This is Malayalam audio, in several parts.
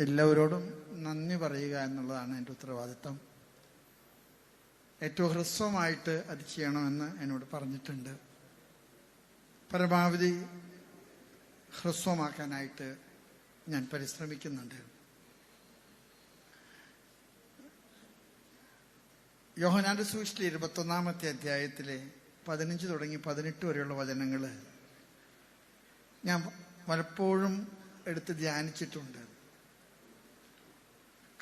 എല്ലാവരോടും നന്ദി പറയുക എന്നുള്ളതാണ് എന്റെ ഉത്തരവാദിത്തം ഏറ്റവും ഹ്രസ്വമായിട്ട് അത് ചെയ്യണമെന്ന് എന്നോട് പറഞ്ഞിട്ടുണ്ട്. പരമാവധി ഹ്രസ്വമാക്കാനായിട്ട് ഞാൻ പരിശ്രമിക്കുന്നുണ്ട്. യോഹനാന്റെ സൂക്ഷിച്ചിലെ ഇരുപത്തൊന്നാമത്തെ അധ്യായത്തിലെ പതിനഞ്ച് തുടങ്ങി പതിനെട്ട് വരെയുള്ള വചനങ്ങൾ ഞാൻ പലപ്പോഴും എടുത്ത് ധ്യാനിച്ചിട്ടുണ്ട്.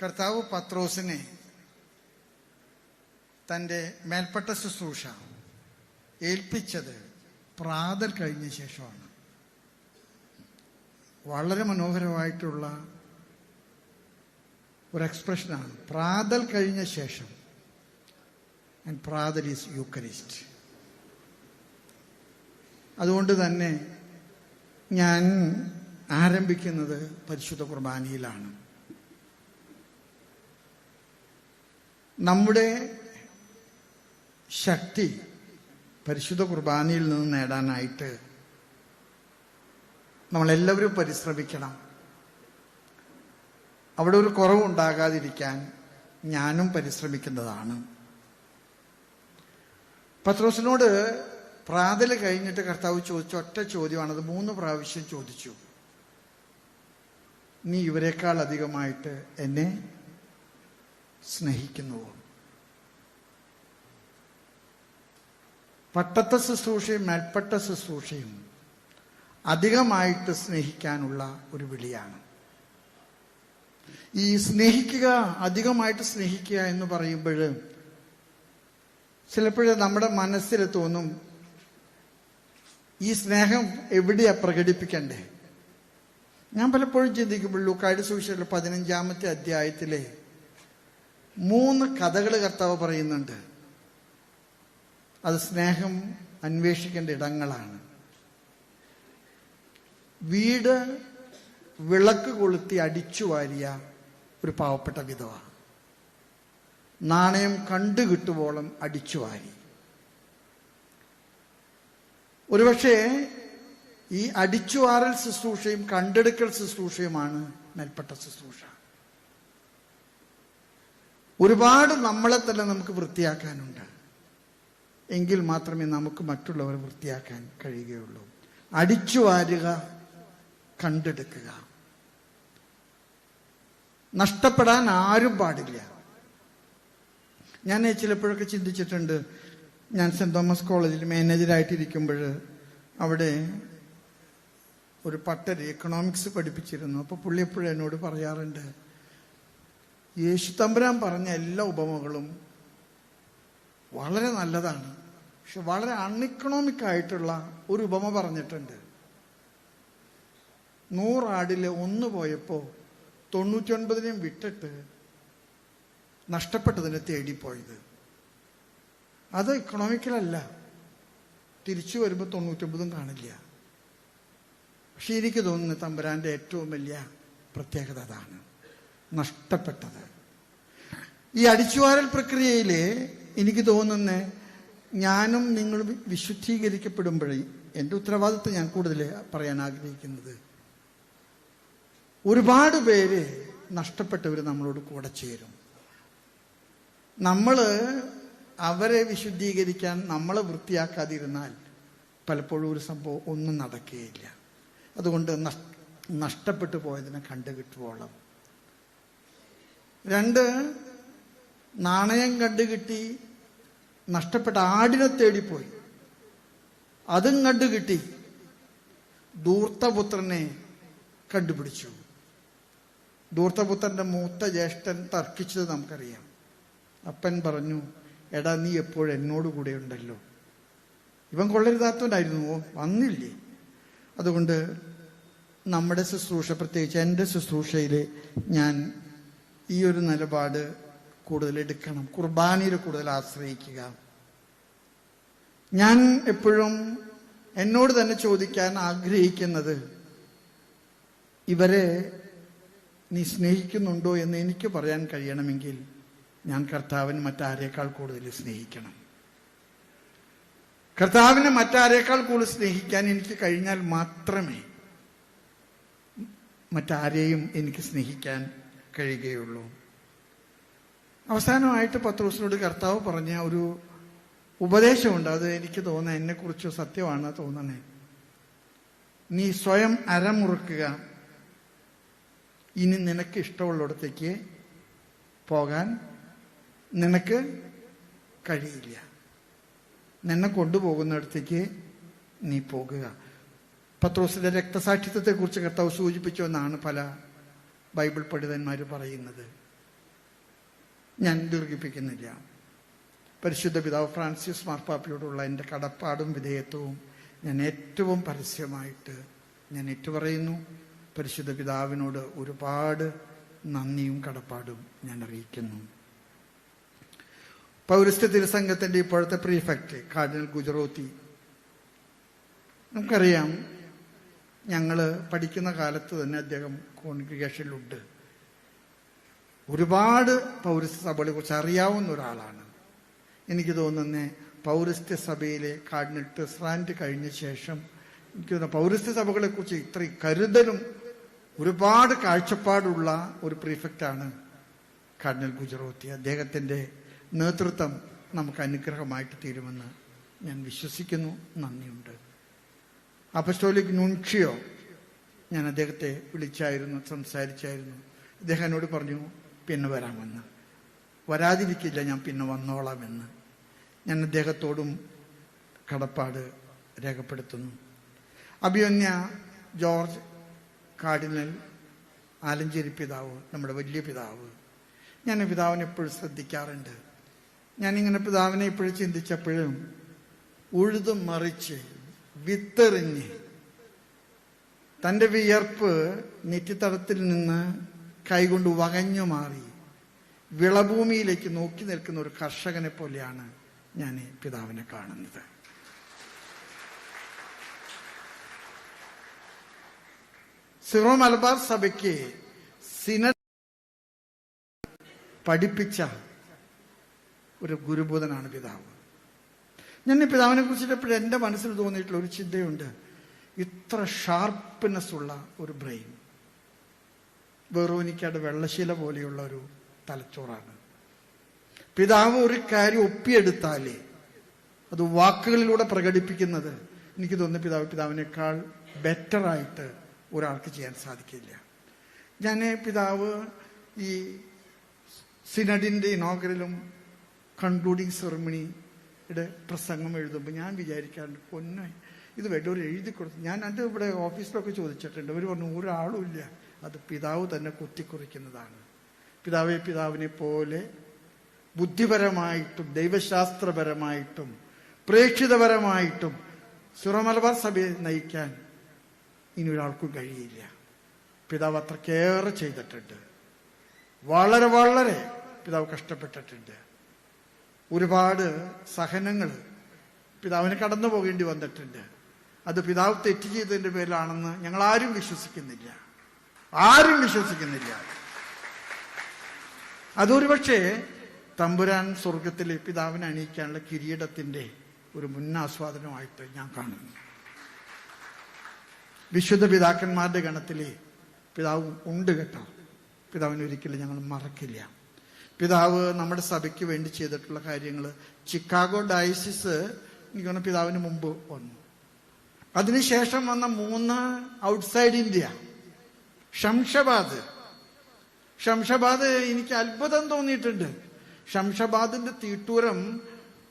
കർത്താവ് പത്രോസിനെ തന്റെ മേൽപ്പെട്ട ശുശ്രൂഷ ഏൽപ്പിച്ചത് പ്രാതൽ കഴിഞ്ഞ ശേഷമാണ്. വളരെ മനോഹരമായിട്ടുള്ള ഒരു എക്സ്പ്രഷനാണ്. പ്രാതൽ കഴിഞ്ഞ ശേഷം. ആൻഡ് പ്രാതൽ ഈസ് യൂക്കറിസ്റ്റ് അതുകൊണ്ട് തന്നെ ഞാൻ ആരംഭിക്കുന്നത് പരിശുദ്ധ കുർബാനയിലാണ്. നമ്മുടെ ശക്തി പരിശുദ്ധ കുർബാനയിൽ നിന്ന് നേടാനായിട്ട് നമ്മളെല്ലാവരും പരിശ്രമിക്കണം. അവിടെ ഒരു കുറവുണ്ടാകാതിരിക്കാൻ ഞാനും പരിശ്രമിക്കുന്നതാണ്. പത്രോസിനോട് പ്രാതൽ കഴിഞ്ഞിട്ട് കർത്താവ് ചോദിച്ച ഒറ്റ ചോദ്യമാണത് മൂന്ന് പ്രാവശ്യം ചോദിച്ചു. നീ ഇവരെക്കാൾ അധികമായിട്ട് എന്നെ സ്നേഹിക്കുന്നുവോ? പട്ടത്തെ ശുശ്രൂഷയും മേൽപ്പെട്ട ശുശ്രൂഷയും അധികമായിട്ട് സ്നേഹിക്കാനുള്ള ഒരു വിളിയാണ്. ഈ സ്നേഹിക്കുക അധികമായിട്ട് സ്നേഹിക്കുക എന്ന് പറയുമ്പോൾ ചിലപ്പോഴേ നമ്മുടെ മനസ്സിൽ തോന്നും ഈ സ്നേഹം എവിടെയാ പ്രകടിപ്പിക്കണ്ടേ? ഞാൻ പലപ്പോഴും ചിന്തിക്കുമ്പോൾ ലൂക്കായുടെ സുവിശേഷം പതിനഞ്ചാമത്തെ അധ്യായത്തിലെ മൂന്ന് കഥകൾ കർത്താവ് പറയുന്നുണ്ട്. അത് സ്നേഹം അന്വേഷിക്കേണ്ട ഇടങ്ങളാണ്. വീട് വിളക്ക് കൊളുത്തി അടിച്ചു വാരിയ ഒരു പാവപ്പെട്ട വിധവ. നാണയം കണ്ടുകിട്ടുവോളം അടിച്ചു വാരി. ഒരുപക്ഷെ ഈ അടിച്ചുവാറൽ ശുശ്രൂഷയും കണ്ടെടുക്കൽ ശുശ്രൂഷയുമാണ് മേൽപ്പെട്ട ശുശ്രൂഷ. ഒരുപാട് നമ്മളെ തന്നെ നമുക്ക് വൃത്തിയാക്കാനുണ്ട്. എങ്കിൽ മാത്രമേ നമുക്ക് മറ്റുള്ളവരെ വൃത്തിയാക്കാൻ കഴിയുകയുള്ളൂ. അടിച്ചു വാരുക കണ്ടെടുക്കുക. നഷ്ടപ്പെടാൻ ആരും പാടില്ല. ഞാൻ ചിലപ്പോഴൊക്കെ ചിന്തിച്ചിട്ടുണ്ട് ഞാൻ സെന്റ് തോമസ് കോളേജിൽ മാനേജറായിട്ടിരിക്കുമ്പോൾ അവിടെ ഒരു പട്ടര് എക്കണോമിക്സ് പഠിപ്പിച്ചിരുന്നു. അപ്പോൾ പുള്ളി എപ്പോഴും എന്നോട് പറയാറുണ്ട് യേശു തമ്പുരാൻ പറഞ്ഞ എല്ലാ ഉപമകളും വളരെ നല്ലതാണ്. പക്ഷെ വളരെ അൺഇക്കണോമിക് ആയിട്ടുള്ള ഒരു ഉപമ പറഞ്ഞിട്ടുണ്ട്. നൂറാടിൽ ഒന്ന് പോയപ്പോൾ തൊണ്ണൂറ്റിയൊൻപതിനെയും വിട്ടിട്ട് നഷ്ടപ്പെട്ടതിനെ തേടിപ്പോയത്. അത് ഇക്കണോമിക്കലല്ല. തിരിച്ചു വരുമ്പോൾ തൊണ്ണൂറ്റൊമ്പതും കാണില്ല. പക്ഷെ എനിക്ക് തോന്നുന്നു തമ്പുരാന്റെ ഏറ്റവും വലിയ പ്രത്യേകത അതാണ്. നഷ്ടപ്പെട്ടത്. ഈ അടിച്ചുവാരൽ പ്രക്രിയയിൽ എനിക്ക് തോന്നുന്ന ഞാനും നിങ്ങളും വിശുദ്ധീകരിക്കപ്പെടുമ്പോഴേ എന്റെ ഉത്തരവാദിത്വം ഞാൻ കൂടുതൽ പറയാൻ ആഗ്രഹിക്കുന്നത്. ഒരുപാട് പേര് നഷ്ടപ്പെട്ടവർ നമ്മളോട് കൂടെ ചേരും. നമ്മൾ അവരെ വിശുദ്ധീകരിക്കാൻ നമ്മളെ വൃത്തിയാക്കാതിരുന്നാൽ പലപ്പോഴും ഒരു സംഭവം ഒന്നും നടക്കുകയില്ല. അതുകൊണ്ട് നഷ്- നഷ്ടപ്പെട്ടു പോയതിനെ കണ്ടുകിട്ടുവോളം രണ്ട് നാണയം കണ്ടുകിട്ടി നഷ്ടപ്പെട്ട ആടിനെ തേടിപ്പോയി. അതും കണ്ടുകിട്ടി. ദൂർത്തപുത്രനെ കണ്ടുപിടിച്ചു. ദൂർത്തപുത്രന്റെ മൂത്ത ജ്യേഷ്ഠൻ തർക്കിച്ചത് നമുക്കറിയാം. അപ്പൻ പറഞ്ഞു എടാ നീ എപ്പോഴും എന്നോട് കൂടെ ഉണ്ടല്ലോ. ഇവൻ കൊള്ളരുതാത്തവനായിരുന്നു വന്നില്ലേ? അതുകൊണ്ട് നമ്മുടെ ശുശ്രൂഷ പ്രത്യേകിച്ച് എന്റെ ശുശ്രൂഷയിൽ ഞാൻ ഈ ഒരു നിലപാട് കൂടുതൽ എടുക്കണം. കുർബാനയിൽ കൂടുതൽ ആശ്രയിക്കുക. ഞാൻ എപ്പോഴും എന്നോട് തന്നെ ചോദിക്കാൻ ആഗ്രഹിക്കുന്നത് ഇവരെ നീ സ്നേഹിക്കുന്നുണ്ടോ എന്ന് എനിക്ക് പറയാൻ കഴിയണമെങ്കിൽ ഞാൻ കർത്താവിന് മറ്റാരേക്കാൾ കൂടുതൽ സ്നേഹിക്കണം. കർത്താവിനെ മറ്റാരേക്കാൾ കൂടുതൽ സ്നേഹിക്കാൻ എനിക്ക് കഴിഞ്ഞാൽ മാത്രമേ മറ്റാരെയും എനിക്ക് സ്നേഹിക്കാൻ കഴിയുകയുള്ളൂ. അവസാനമായിട്ട് പത്രോസിനോട് കർത്താവ് പറഞ്ഞ ഒരു ഉപദേശമുണ്ട്. അത് എനിക്ക് തോന്നുന്നത് എന്നെക്കുറിച്ച് സത്യമാണ് തോന്നണേ. നീ സ്വയം അരമുറുക്കുക. ഇനി നിനക്ക് ഇഷ്ടമുള്ളിടത്തേക്ക് പോകാൻ നിനക്ക് കഴിയില്ല. നിന്നെ കൊണ്ടുപോകുന്നിടത്തേക്ക് നീ പോകുക. പത്രോസിന്റെ രക്തസാക്ഷിത്വത്തെക്കുറിച്ച് കർത്താവ് സൂചിപ്പിച്ചു എന്നാണ് പല ബൈബിൾ പണ്ഡിതന്മാർ പറയുന്നത്. ഞാൻ ദീർഘിപ്പിക്കുന്നില്ല. പരിശുദ്ധ പിതാവ് ഫ്രാൻസിസ് മാർപ്പാപ്പയോടുള്ള എന്റെ കടപ്പാടും വിധേയത്വവും ഞാൻ ഏറ്റവും പരസ്യമായിട്ട് ഞാൻ ഏറ്റുപറയുന്നു. പരിശുദ്ധ പിതാവിനോട് ഒരുപാട് നന്ദിയും കടപ്പാടും ഞാൻ അറിയിക്കുന്നു. പൗരസ്ത്യ തിരുസംഘത്തിന്റെ ഇപ്പോഴത്തെ പ്രീഫെക്റ്റ് കാർഡിനൽ ഗുജറോത്തി. നമുക്കറിയാം ഞങ്ങൾ പഠിക്കുന്ന കാലത്ത് തന്നെ അദ്ദേഹം കോൺഗ്രിഗേഷനിലുണ്ട് ഒരുപാട് പൗരസ്ത്യ സഭകളെ കുറിച്ച് അറിയാവുന്ന ഒരാളാണ്. എനിക്ക് തോന്നുന്നത് പൗരസ്ത്യ സഭയിലെ കാർഡിനൽ ടെസ്റാൻഡ് കഴിഞ്ഞ ശേഷം എനിക്ക് തോന്നുന്നു പൗരസ്ത്യ സഭകളെ കുറിച്ച് ഇത്രയും കരുതലും ഒരുപാട് കാഴ്ചപ്പാടുള്ള ഒരു പ്രീഫെക്റ്റാണ് കാർഡിനൽ ഗുജറോത്തി. അദ്ദേഹത്തിന്റെ നേതൃത്വം നമുക്ക് അനുഗ്രഹമായിട്ട് തീരുമെന്ന് ഞാൻ വിശ്വസിക്കുന്നു. നന്ദിയുണ്ട്. അപ്പസ്റ്റോലിക് നുൻഷിയോ ഞാൻ അദ്ദേഹത്തെ വിളിച്ചായിരുന്നു സംസാരിച്ചായിരുന്നു. അദ്ദേഹം എന്നോട് പറഞ്ഞു പിന്നെ വരാമെന്ന്. വരാതിരിക്കില്ല ഞാൻ പിന്നെ വന്നോളാമെന്ന്. ഞാൻ അദ്ദേഹത്തോടും കടപ്പാട് രേഖപ്പെടുത്തുന്നു. അഭിമന്യ ജോർജ് കാർഡിനൽ ആലഞ്ചേരി പിതാവ് നമ്മുടെ വലിയ പിതാവ്. ഞാൻ പിതാവിനെ എപ്പോഴും ശ്രദ്ധിക്കാറുണ്ട്. ഞാനിങ്ങനെ പിതാവിനെ എപ്പോഴും ചിന്തിച്ചപ്പോഴും ഉഴുതും മറിച്ച് വിത്തെറിഞ്ഞ് തന്റെ വിയർപ്പ് നെറ്റിത്തടത്തിൽ നിന്ന് കൈകൊണ്ട് വകഞ്ഞു മാറി. വിളഭൂമിയിലേക്ക് നോക്കി നിൽക്കുന്ന ഒരു കർഷകനെ പോലെയാണ് ഞാൻ പിതാവിനെ കാണുന്നത്. സിറോ മലബാർ സഭയ്ക്ക് സിന പഠിപ്പിച്ച ഒരു ഗുരുബോധനാണ് പിതാവ്. ഞാൻ പിതാവിനെ കുറിച്ചിട്ട് എപ്പോഴും എന്റെ മനസ്സിൽ തോന്നിയിട്ടുള്ള ഒരു ചിന്തയുണ്ട്. ഇത്ര ഷാർപ്പ്നെസ് ഉള്ള ഒരു ബ്രെയിൻ വെറോനിക്കയുടെ വെള്ളശീല പോലെയുള്ള ഒരു തലച്ചോറാണ്. പിതാവ് ഒരു കാര്യം ഒപ്പിയെടുത്താലേ അത് വാക്കുകളിലൂടെ പ്രകടിപ്പിക്കുന്നത് എനിക്ക് തോന്നുന്നു പിതാവ് പിതാവിനേക്കാൾ ബെറ്ററായിട്ട് ഒരാൾക്ക് ചെയ്യാൻ സാധിക്കില്ല. ഞാൻ പിതാവ് ഈ സിനഡിന്റെ ഇനോഗ്രലും കൺക്ലൂഡിങ് സെറമണിയുടെ പ്രസംഗം എഴുതുമ്പോൾ ഞാൻ വിചാരിക്കാറുണ്ട് പൊന്നെ ഇത് വല്ലവരും എഴുതി കൊടുത്തു ഞാൻ എന്റെ ഇവിടെ ഓഫീസിലൊക്കെ ചോദിച്ചിട്ടുണ്ട്. അവർ പറഞ്ഞു ഒരാളും ഇല്ല. അത് പിതാവ് തന്നെ കുത്തിക്കുറിക്കുന്നതാണ്. പിതാവെ പിതാവിനെ പോലെ ബുദ്ധിപരമായിട്ടും ദൈവശാസ്ത്രപരമായിട്ടും പ്രേക്ഷിതപരമായിട്ടും സുറമലബാർ സഭയെ നയിക്കാൻ ഇനി ഒരാൾക്കും കഴിയില്ല. പിതാവ് അത്രക്കേറെ ചെയ്തിട്ടുണ്ട്. വളരെ വളരെ പിതാവ് കഷ്ടപ്പെട്ടിട്ടുണ്ട്. ഒരുപാട് സഹനങ്ങൾ പിതാവിന് കടന്നു പോകേണ്ടി വന്നിട്ടുണ്ട്. അത് പിതാവ് തെറ്റ് ചെയ്തതിന്റെ പേരിലാണെന്ന് ഞങ്ങൾ ആരും വിശ്വസിക്കുന്നില്ല. ആരും വിശ്വസിക്കുന്നില്ല. അതൊരുപക്ഷേ തമ്പുരാൻ സ്വർഗത്തിലെ പിതാവിനെ അണിയിക്കാനുള്ള കിരീടത്തിന്റെ ഒരു മുന്നാസ്വാദനമായിട്ട് ഞാൻ കാണുന്നു. വിശുദ്ധ പിതാക്കന്മാരുടെ ഗണത്തിലെ പിതാവ് ഉണ്ട് കേട്ടോ. പിതാവിനെ ഒരിക്കലും ഞങ്ങൾ മറക്കില്ല. പിതാവ് നമ്മുടെ സഭയ്ക്ക് വേണ്ടി ചെയ്തിട്ടുള്ള കാര്യങ്ങൾ ചിക്കാഗോ ഡയസിസ് എനിക്ക് പിതാവിന് മുമ്പ് വന്നു. അതിനുശേഷം വന്ന മൂന്ന് ഔട്ട്സൈഡ് ഇന്ത്യ. ഷംഷബാദ്. ഷംഷബാദ് എനിക്ക് അത്ഭുതം തോന്നിയിട്ടുണ്ട്. ഷംഷബാദിന്റെ തീട്ടൂരം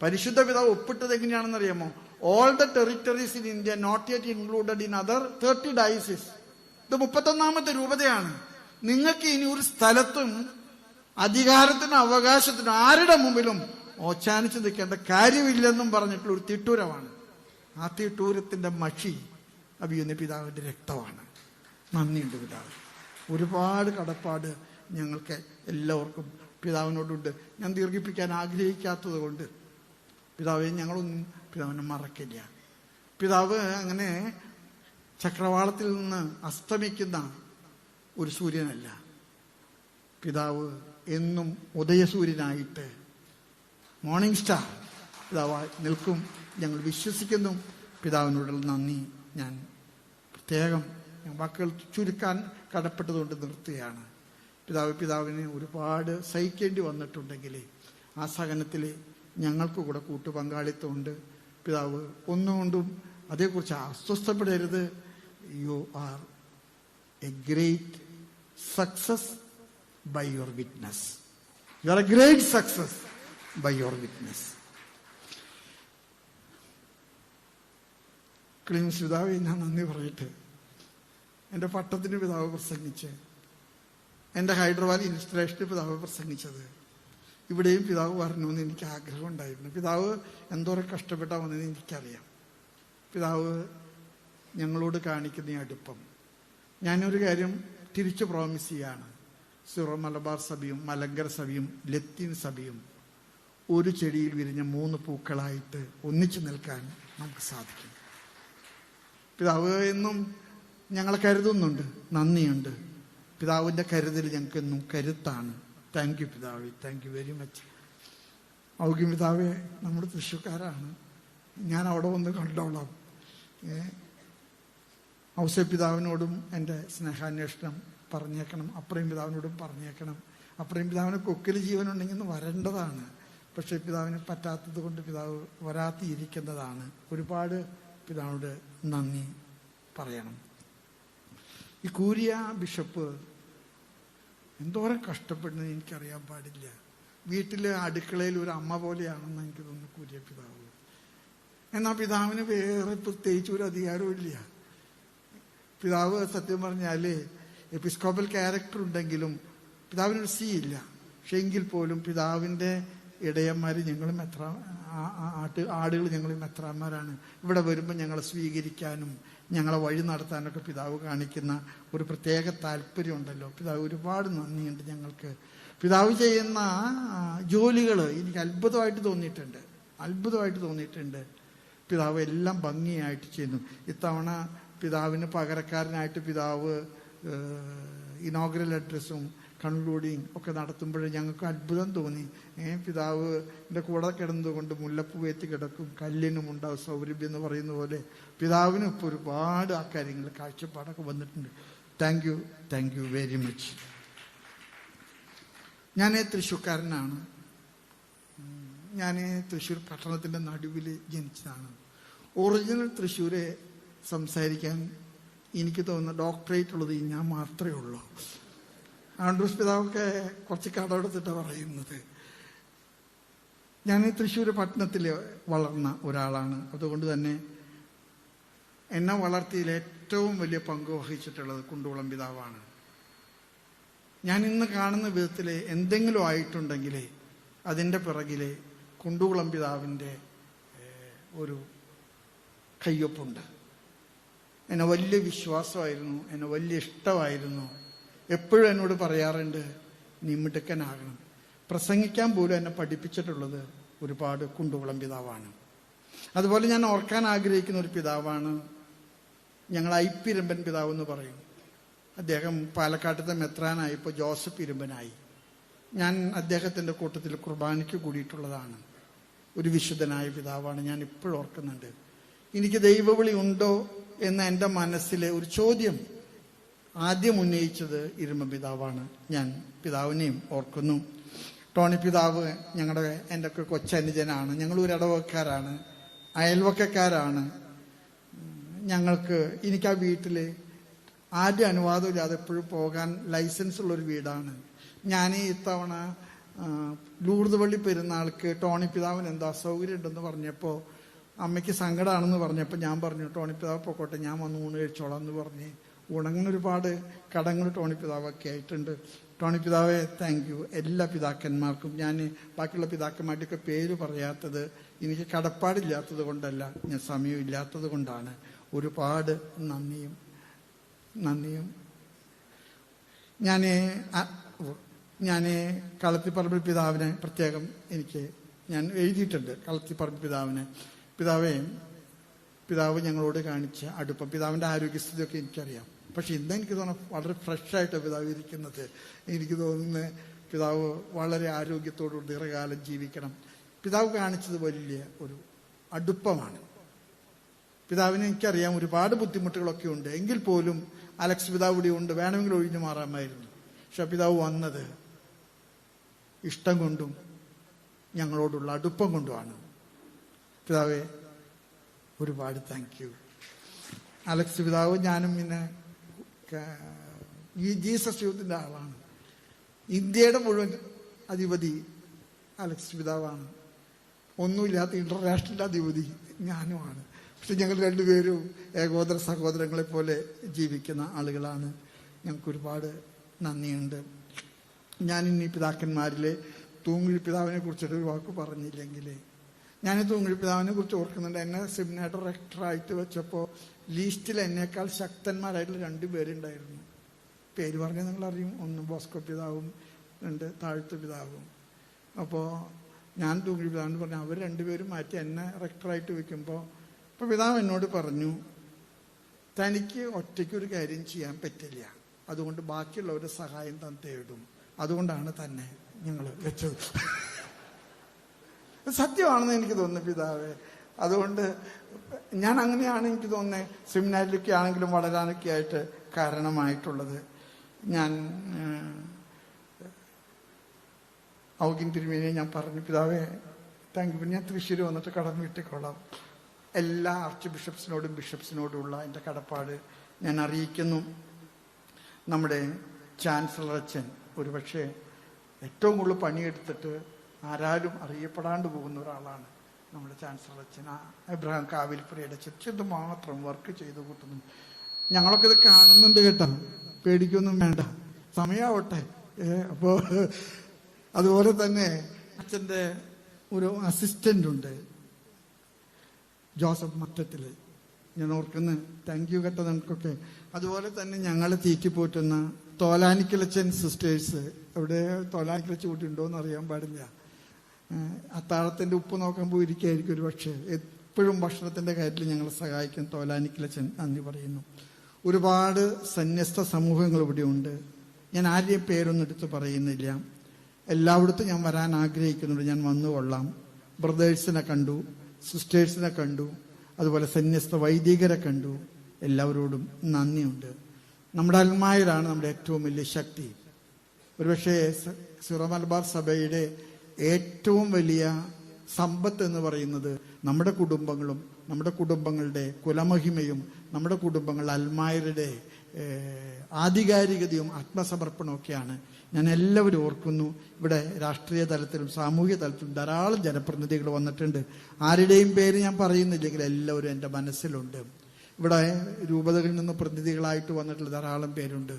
പരിശുദ്ധ പിതാവ് ഒപ്പിട്ടത് എങ്ങനെയാണെന്ന് അറിയാമോ all the territories in India not yet included in other thirty dioceses ഇത് മുപ്പത്തൊന്നാമത്തെ രൂപതയാണ്. നിങ്ങൾക്ക് ഇനി ഒരു സ്ഥലത്തും അധികാരത്തിനും അവകാശത്തിനും ആരുടെ മുമ്പിലും ഓച്ചാനിച്ച് നിൽക്കേണ്ട കാര്യമില്ലെന്നും പറഞ്ഞിട്ടുള്ള ഒരു തിട്ടൂരമാണ്. ആ തിട്ടൂരത്തിന്റെ മഷി അഭിയുന്ന പിതാവിന്റെ രക്തമാണ്. നന്ദിയുണ്ട് പിതാവ്. ഒരുപാട് കടപ്പാട് ഞങ്ങൾക്ക് എല്ലാവർക്കും പിതാവിനോടുണ്ട്. ഞാൻ ദീർഘിപ്പിക്കാൻ ആഗ്രഹിക്കാത്തത് കൊണ്ട് പിതാവെ ഞങ്ങളൊന്നും പിതാവിനെ മറക്കില്ല. പിതാവ് അങ്ങനെ ചക്രവാളത്തിൽ നിന്ന് അസ്തമിക്കുന്ന ഒരു സൂര്യനല്ല. പിതാവ് എന്നും ഉദയസൂര്യനായിട്ട് മോർണിംഗ് സ്റ്റാർ പിതാവായി നിൽക്കും. ഞങ്ങൾ വിശ്വസിക്കുന്നു. പിതാവിനോടുള്ള നന്ദി. ഞാൻ പ്രത്യേകം ഞാൻ വാക്കുകൾ ചുരുക്കാൻ കടപ്പെട്ടതുകൊണ്ട് നിർത്തുകയാണ്. പിതാവ് പിതാവിന് ഒരുപാട് സഹിക്കേണ്ടി വന്നിട്ടുണ്ടെങ്കിൽ ആ സഹനത്തിൽ ഞങ്ങൾക്ക് കൂടെ കൂട്ടുപങ്കാളിത്തമുണ്ട്. പിതാവ് ഒന്നുകൊണ്ടും അതേക്കുറിച്ച് അസ്വസ്ഥപ്പെടരുത്. You are a great success by your witness you are a great success by your witness cleanse പിതാവ് ഞാൻ നന്ദി പറയട്ടെ എന്റെ പട്ടത്തിന് പിതാവ് പ്രസംഗിച്ച്. എന്റെ ഹൈദരാബാദ് ഇൻസ്റ്റലേഷന് പിതാവ് പ്രസംഗിച്ചത്. ഇവിടെയും പിതാവ് വരണമെന്ന് എനിക്ക് ആഗ്രഹം ഉണ്ടായിരുന്നു. പിതാവ് എന്തോരം കഷ്ടപ്പെട്ടാ വന്നതെന്ന് എനിക്കറിയാം. പിതാവ് ഞങ്ങളോട് കാണിക്കുന്ന ഈ അടുപ്പം. ഞാനൊരു കാര്യം തിരിച്ചു പ്രോമിസ് ചെയ്യാണ്. സിറോ മലബാർ സഭയും മലങ്കര സഭയും ലത്തീൻ സഭയും ഒരു ചെടിയിൽ വിരിഞ്ഞ മൂന്ന് പൂക്കളായിട്ട് ഒന്നിച്ചു നിൽക്കാൻ നമുക്ക് സാധിക്കും. പിതാവ് എന്നും ഞങ്ങളെ കരുതുന്നുണ്ട്. നന്ദിയുണ്ട്. പിതാവിന്റെ കരുതൽ ഞങ്ങൾക്ക് എന്നും കരുത്താണ്. താങ്ക് യു പിതാവേ. താങ്ക് യു വെരി മച്ച് ഔഗ്യം പിതാവേ നമ്മുടെ തൃശ്ശൂക്കാരാണ് ഞാൻ അവിടെ വന്ന് കണ്ടോളാം. ഔസ പിതാവിനോടും എന്റെ സ്നേഹാന്വേഷണം പറഞ്ഞേക്കണം. അപ്രയും പിതാവിനോടും പറഞ്ഞേക്കണം. അപ്രയും പിതാവിന് കൊക്കിൽ ജീവനുണ്ടെങ്കിൽ വരേണ്ടതാണ്. പക്ഷേ പിതാവിന് പറ്റാത്തത് കൊണ്ട് പിതാവ് വരാത്തിയിരിക്കുന്നതാണ് ഒരുപാട് പിതാവിനോട് നന്ദി പറയണം. ഈ കൂരിയ ബിഷപ്പ് എന്തോരം കഷ്ടപ്പെടുന്നത് എനിക്കറിയാൻ പാടില്ല. വീട്ടിലെ അടുക്കളയിൽ ഒരു അമ്മ പോലെയാണെന്ന് എനിക്ക് തോന്നുന്നു കൂരിയ പിതാവ്. എന്നാൽ പിതാവിന് വേറെ പ്രത്യേകിച്ച് ഒരു അധികാരമില്ല പിതാവ് സത്യം പറഞ്ഞാൽ എപ്പിസ്കോപ്പൽ ക്യാരക്ടർ ഉണ്ടെങ്കിലും പിതാവിനൊരു സി ഇല്ല. പക്ഷെ എങ്കിൽ പോലും പിതാവിന്റെ ഇടയന്മാർ ഞങ്ങളും എത്ര ആട്ട് ആടുകൾ ഞങ്ങളും എത്രാന്മാരാണ് ഇവിടെ വരുമ്പോൾ ഞങ്ങളെ സ്വീകരിക്കാനും ഞങ്ങളെ വഴി നടത്താനൊക്കെ പിതാവ് കാണിക്കുന്ന ഒരു പ്രത്യേക താല്പര്യമുണ്ടല്ലോ. പിതാവ് ഒരുപാട് നന്ദിയുണ്ട് ഞങ്ങൾക്ക്. പിതാവ് ചെയ്യുന്ന ജോലികൾ എനിക്ക് അത്ഭുതമായിട്ട് തോന്നിയിട്ടുണ്ട്. അത്ഭുതമായിട്ട് തോന്നിയിട്ടുണ്ട്. പിതാവ് എല്ലാം ഭംഗിയായിട്ട് ചെയ്യുന്നു. ഇത്തവണ പിതാവിന് പകരക്കാരനായിട്ട് പിതാവ് ഇനോഗ്രൽ അഡ്രസ്സും കൺക്ലൂഡിങ് ഒക്കെ നടത്തുമ്പോഴേ ഞങ്ങൾക്ക് അത്ഭുതം തോന്നി. ഏ പിതാവ് എന്റെ കൂടെ കിടന്നുകൊണ്ട് മുല്ലപ്പൂ വേത്തി കിടക്കും കല്ലിനും ഉണ്ടാവും സൗരഭ്യം എന്ന് പറയുന്ന പോലെ. പിതാവിനും ഇപ്പോൾ ഒരുപാട് ആ കാര്യങ്ങൾ കാഴ്ചപ്പാടൊക്കെ വന്നിട്ടുണ്ട്. Thank you thank you very much ഞാൻ തൃശ്ശൂർക്കാരനാണ്. ഞാൻ തൃശ്ശൂർ പട്ടണത്തിന്റെ നടുവിൽ ജനിച്ചതാണ്. ഒറിജിനൽ തൃശ്ശൂരെ സംസാരിക്കാൻ എനിക്ക് തോന്നുന്ന ഡോക്ടറേറ്റ് ഉള്ളത് ഞാൻ മാത്രമേ ഉള്ളൂ. ആൻഡ്രൂസ് പിതാവൊക്കെ കുറച്ച് കടമെടുത്തിട്ടാണ് പറയുന്നത്. ഞാൻ ഈ തൃശ്ശൂർ പട്ടണത്തിൽ വളർന്ന ഒരാളാണ്. അതുകൊണ്ട് തന്നെ എന്നെ വളർത്തിയിൽ ഏറ്റവും വലിയ പങ്ക് വഹിച്ചിട്ടുള്ളത് കുണ്ടുകുളം പിതാവാണ്. ഞാൻ ഇന്ന് കാണുന്ന വിധത്തിൽ എന്തെങ്കിലും ആയിട്ടുണ്ടെങ്കിൽ അതിന്റെ പിറകിൽ കുണ്ടുകുളം പിതാവിന്റെ ഒരു കയ്യൊപ്പുണ്ട്. എന്നെ വലിയ വിശ്വാസമായിരുന്നു. എന്നെ വലിയ ഇഷ്ടമായിരുന്നു. എപ്പോഴും എന്നോട് പറയാറുണ്ട് നീ മിടുക്കനാകണം. പ്രസംഗിക്കാൻ പോലും എന്നെ പഠിപ്പിച്ചിട്ടുള്ളത് ഒരുപാട് കുണ്ടുകുളം പിതാവാണ്. അതുപോലെ ഞാൻ ഓർക്കാൻ ആഗ്രഹിക്കുന്ന ഒരു പിതാവാണ് ഞങ്ങൾ ഐ പി രമ്പൻ പിതാവ് എന്ന് പറയും. അദ്ദേഹം പാലക്കാട്ടത്തെ മെത്രാനായപ്പോൾ ജോസഫ് ഇരുമ്പനായി. ഞാൻ അദ്ദേഹത്തിന്റെ കൂട്ടത്തിൽ കുർബാനയ്ക്ക് കൂടിയിട്ടുള്ളതാണ്. ഒരു വിശുദ്ധനായ പിതാവാണ് ഞാൻ ഇപ്പോഴും ഓർക്കുന്നുണ്ട്. എനിക്ക് ദൈവവിളി ഉണ്ടോ എന്ന എന്റെ മനസ്സിലെ ഒരു ചോദ്യം ആദ്യം ഉന്നയിച്ചത് ഇരുമ്പ പിതാവാണ്. ഞാൻ പിതാവിനെയും ഓർക്കുന്നു. ടോണി പിതാവ് ഞങ്ങളുടെ എന്റെ ഒക്കെ കൊച്ചനുജനാണ്. ഞങ്ങൾ ഒരു ഇടവക്കാരാണ് അയൽവക്കക്കാരാണ്. ഞങ്ങൾക്ക് എനിക്ക് ആ വീട്ടിൽ ആദ്യ അനുവാദമില്ലാതെ എപ്പോഴും പോകാൻ ലൈസൻസ് ഉള്ളൊരു വീടാണ്. ഞാൻ ഇത്തവണ ലൂർദ് പള്ളി പെരുന്നാൾക്ക് ടോണി പിതാവിന് എന്താ അസൗകര്യം ഉണ്ടെന്ന് പറഞ്ഞപ്പോൾ അമ്മയ്ക്ക് സങ്കടമാണെന്ന് പറഞ്ഞപ്പോൾ ഞാൻ പറഞ്ഞു ടോണി പിതാവ് പൊക്കോട്ടെ ഞാൻ വന്ന് ഊണ് കഴിച്ചോളാം എന്ന് പറഞ്ഞ് ഉണങ്ങുന്ന ഒരുപാട് കടങ്ങൾ ടോണി പിതാവൊക്കെ ആയിട്ടുണ്ട്. ടോണി പിതാവെ താങ്ക് യു എല്ലാ പിതാക്കന്മാർക്കും ഞാൻ ബാക്കിയുള്ള പിതാക്കന്മാരുടെയൊക്കെ പേര് പറയാത്തത് എനിക്ക് കടപ്പാടില്ലാത്തത് കൊണ്ടല്ല. ഞാൻ സമയമില്ലാത്തത് കൊണ്ടാണ്. ഒരുപാട് നന്ദിയും നന്ദിയും. ഞാൻ ഞാൻ കളത്തിപ്പറമ്പിൽ പിതാവിനെ പ്രത്യേകം എനിക്ക് ഞാൻ എഴുതിയിട്ടുണ്ട് കളത്തിപ്പറമ്പിൽ പിതാവിനെ. പിതാവേ പിതാവ് ഞങ്ങളോട് കാണിച്ച അടുപ്പം പിതാവിന്റെ ആരോഗ്യസ്ഥിതിയൊക്കെ എനിക്കറിയാം. പക്ഷെ ഇന്ന് എനിക്ക് തോന്നുന്നു വളരെ ഫ്രഷായിട്ട് പിതാവ് ഇരിക്കുന്നത്. എനിക്ക് തോന്നുന്നു പിതാവ് വളരെ ആരോഗ്യത്തോടു ദീർഘകാലം ജീവിക്കണം. പിതാവ് കാണിച്ചത് വലിയ ഒരു അടുപ്പമാണ്. പിതാവിന് എനിക്കറിയാം ഒരുപാട് ബുദ്ധിമുട്ടുകളൊക്കെ ഉണ്ട്. എങ്കിൽ പോലും അലക്സ് പിതാവ് ഇവിടെ ഉണ്ട്. വേണമെങ്കിൽ ഒഴിഞ്ഞു മാറാമായിരുന്നു. പക്ഷെ പിതാവ് വന്നത് ഇഷ്ടം കൊണ്ടും ഞങ്ങളോടുള്ള അടുപ്പം കൊണ്ടുമാണ്. പിതാവേ ഒരുപാട് താങ്ക് യു. അലക്സ് പിതാവ് ഞാനും പിന്നെ ഈ ജീസസ് യൂത്തിന്റെ ആളാണ്. ഇന്ത്യയുടെ മുഴുവൻ അധിപതി അലക്സ് പിതാവാണ്. ഒന്നുമില്ലാത്ത ഇന്റർനാഷണൽ അധിപതി ഞാനുമാണ്. പക്ഷെ ഞങ്ങൾ രണ്ടുപേരും ഏകോദര സഹോദരങ്ങളെ പോലെ ജീവിക്കുന്ന ആളുകളാണ്. ഞങ്ങൾക്ക് ഒരുപാട് നന്ദിയുണ്ട്. ഞാൻ ഇനി പിതാക്കന്മാരിലെ തൂങ്ങിഴി പിതാവിനെ കുറിച്ചിട്ട് ഒരു വാക്ക് പറഞ്ഞില്ലെങ്കിൽ ഞാൻ തൂങ്ങിഴി പിതാവിനെ കുറിച്ച് ഓർക്കുന്നുണ്ട്. എന്നെ സെമിനാർ റെക്ടറായിട്ട് വെച്ചപ്പോൾ ലീസ്റ്റിൽ എന്നേക്കാൾ ശക്തന്മാരായിട്ടുള്ള രണ്ട് പേരുണ്ടായിരുന്നു. പേര് പറഞ്ഞാൽ നിങ്ങൾ അറിയും ഒന്ന് ബോസ്കോ പിതാവും രണ്ട് താഴ്ത്തു പിതാവും. അപ്പോൾ ഞാൻ തൂങ്ങി പിതാവെന്ന് പറഞ്ഞു അവർ രണ്ടുപേരും മാറ്റി എന്നെ റെക്ടറായിട്ട് വെക്കുമ്പോൾ അപ്പോൾ പിതാവ് എന്നോട് പറഞ്ഞു തനിക്ക് ഒറ്റയ്ക്കൊരു കാര്യം ചെയ്യാൻ പറ്റില്ല. അതുകൊണ്ട് ബാക്കിയുള്ളവരുടെ സഹായം താൻ തേടും. അതുകൊണ്ടാണ് തന്നെ ഞങ്ങൾ വെച്ചത്. സത്യമാണെന്ന് എനിക്ക് തോന്നുന്നു പിതാവേ. അതുകൊണ്ട് ഞാൻ അങ്ങനെയാണ് എനിക്ക് തോന്നുന്നത് സെമിനാരിലൊക്കെ ആണെങ്കിലും വളരാനൊക്കെ ആയിട്ട് കാരണമായിട്ടുള്ളത്. ഞാൻ ഔകിൻ തിരുമേനിയെ ഞാൻ പറഞ്ഞു പിതാവേ താങ്ക് യു ഞാൻ തൃശ്ശൂർ വന്നിട്ട് കടം വീട്ടിക്കൊള്ളാം എല്ലാ ആർച്ച് ബിഷപ്സിനോടും ബിഷപ്സിനോടുമുള്ള എന്റെ കടപ്പാട് ഞാൻ അറിയിക്കുന്നു. നമ്മുടെ ചാൻസലർ അച്ഛൻ ഒരുപക്ഷെ ഏറ്റവും കൂടുതൽ പണിയെടുത്തിട്ട് ആരാലും അറിയപ്പെടാണ്ട് പോകുന്ന ഒരാളാണ്. നമ്മുടെ ചാൻസലർ അച്ഛന എബ്രഹാം കാവിൽപ്പുരയുടെ ചർച്ച ഇത് മാത്രം വർക്ക് ചെയ്ത് കൂട്ടുന്നു. ഞങ്ങളൊക്കെ ഇത് കാണുന്നുണ്ട് കേട്ടോ. പേടിക്കൊന്നും വേണ്ട. സമയാവട്ടെ. അപ്പോ അതുപോലെ തന്നെ അച്ഛന്റെ ഒരു അസിസ്റ്റന്റ് ഉണ്ട്. ജോസഫ് മറ്റത്തിൽ ഞാൻ ഓർക്കുന്ന താങ്ക് യു കേട്ടോ നിങ്ങൾക്കൊക്കെ അതുപോലെ തന്നെ ഞങ്ങൾ തീറ്റിപ്പോറ്റുന്ന തോലാനിക്കലച്ചൻ സിസ്റ്റേഴ്സ് അവിടെ തോലാനിക്കലച്ച് എന്ന് അറിയാൻ പാടില്ല. ഏഹ് അത്താഴത്തിന്റെ ഉപ്പ് നോക്കാൻ പോയിരിക്കായിരിക്കും ഒരു പക്ഷേ. എപ്പോഴും ഭക്ഷണത്തിന്റെ കാര്യത്തിൽ ഞങ്ങളെ സഹായിക്കും തോലാനിക്കിലച്ചൻ നന്ദി പറയുന്നു. ഒരുപാട് സന്യസ്ത സമൂഹങ്ങൾ ഇവിടെയുണ്ട്. ഞാൻ ആരെയും പേരൊന്നും എടുത്ത് പറയുന്നില്ല. എല്ലായിടത്തും ഞാൻ വരാൻ ആഗ്രഹിക്കുന്നുണ്ട്. ഞാൻ വന്നു കൊള്ളാം. ബ്രദേഴ്സിനെ കണ്ടു സിസ്റ്റേഴ്സിനെ കണ്ടു അതുപോലെ സന്യസ്ത വൈദികരെ കണ്ടു. എല്ലാവരോടും നന്ദിയുണ്ട്. നമ്മുടെ അൽമായരാണ് നമ്മുടെ ഏറ്റവും വലിയ ശക്തി. ഒരുപക്ഷെ സിറോ മലബാർ സഭയുടെ ഏറ്റവും വലിയ സമ്പത്ത് എന്ന് പറയുന്നത് നമ്മുടെ കുടുംബങ്ങളും നമ്മുടെ കുടുംബങ്ങളുടെ കുലമഹിമയും നമ്മുടെ കുടുംബങ്ങൾ അൽമായരുടെ ആധികാരികതയും ആത്മസമർപ്പണവും ഒക്കെയാണ് ഞാൻ എല്ലാവരും ഓർക്കുന്നു ഇവിടെ രാഷ്ട്രീയ തലത്തിലും സാമൂഹിക തലത്തിലും ധാരാളം ജനപ്രതിനിധികൾ വന്നിട്ടുണ്ട്. ആരുടെയും പേര് ഞാൻ പറയുന്നില്ലെങ്കിൽ എല്ലാവരും എന്റെ മനസ്സിലുണ്ട്. ഇവിടെ രൂപതകളിൽ നിന്ന് പ്രതിനിധികളായിട്ട് വന്നിട്ടുള്ള ധാരാളം പേരുണ്ട്.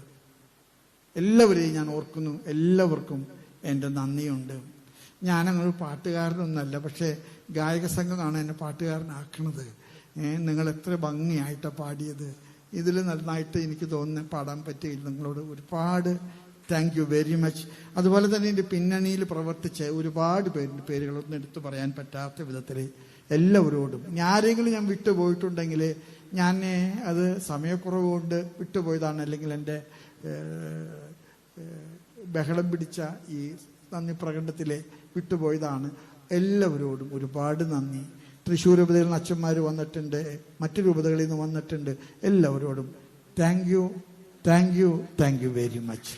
എല്ലാവരെയും ഞാൻ ഓർക്കുന്നു. എല്ലാവർക്കും എന്റെ നന്ദിയുണ്ട്. ഞാനങ്ങനെ പാട്ടുകാരനൊന്നല്ല പക്ഷേ ഗായക സംഘമാണ് എന്നെ പാട്ടുകാരനാക്കണത്. നിങ്ങൾ എത്ര ഭംഗിയായിട്ടാണ് പാടിയത്. ഇതിൽ നന്നായിട്ട് എനിക്ക് തോന്നുന്ന പാടാൻ പറ്റിയില്ല. നിങ്ങളോട് ഒരുപാട് താങ്ക് യു വെരി മച്ച് അതുപോലെ തന്നെ എന്റെ പിന്നണിയിൽ പ്രവർത്തിച്ച ഒരുപാട് പേരുടെ പേരുകളൊന്നും എടുത്തു പറയാൻ പറ്റാത്ത വിധത്തിൽ എല്ലാവരോടും. ആരെങ്കിലും ഞാൻ വിട്ടുപോയിട്ടുണ്ടെങ്കിൽ ഞാൻ അത് സമയക്കുറവ് കൊണ്ട് വിട്ടുപോയതാണ് അല്ലെങ്കിൽ എന്റെ ബഹളം പിടിച്ച ഈ നന്ദി പ്രകടനത്തിലെ വിട്ടുപോയതാണ്. എല്ലാവരോടും ഒരുപാട് നന്ദി. തൃശ്ശൂർ രൂപതയിൽ നിന്ന് അച്ഛന്മാർ വന്നിട്ടുണ്ട് മറ്റു രൂപതകളിൽ നിന്ന് വന്നിട്ടുണ്ട്. എല്ലാവരോടും thank you thank you thank you very much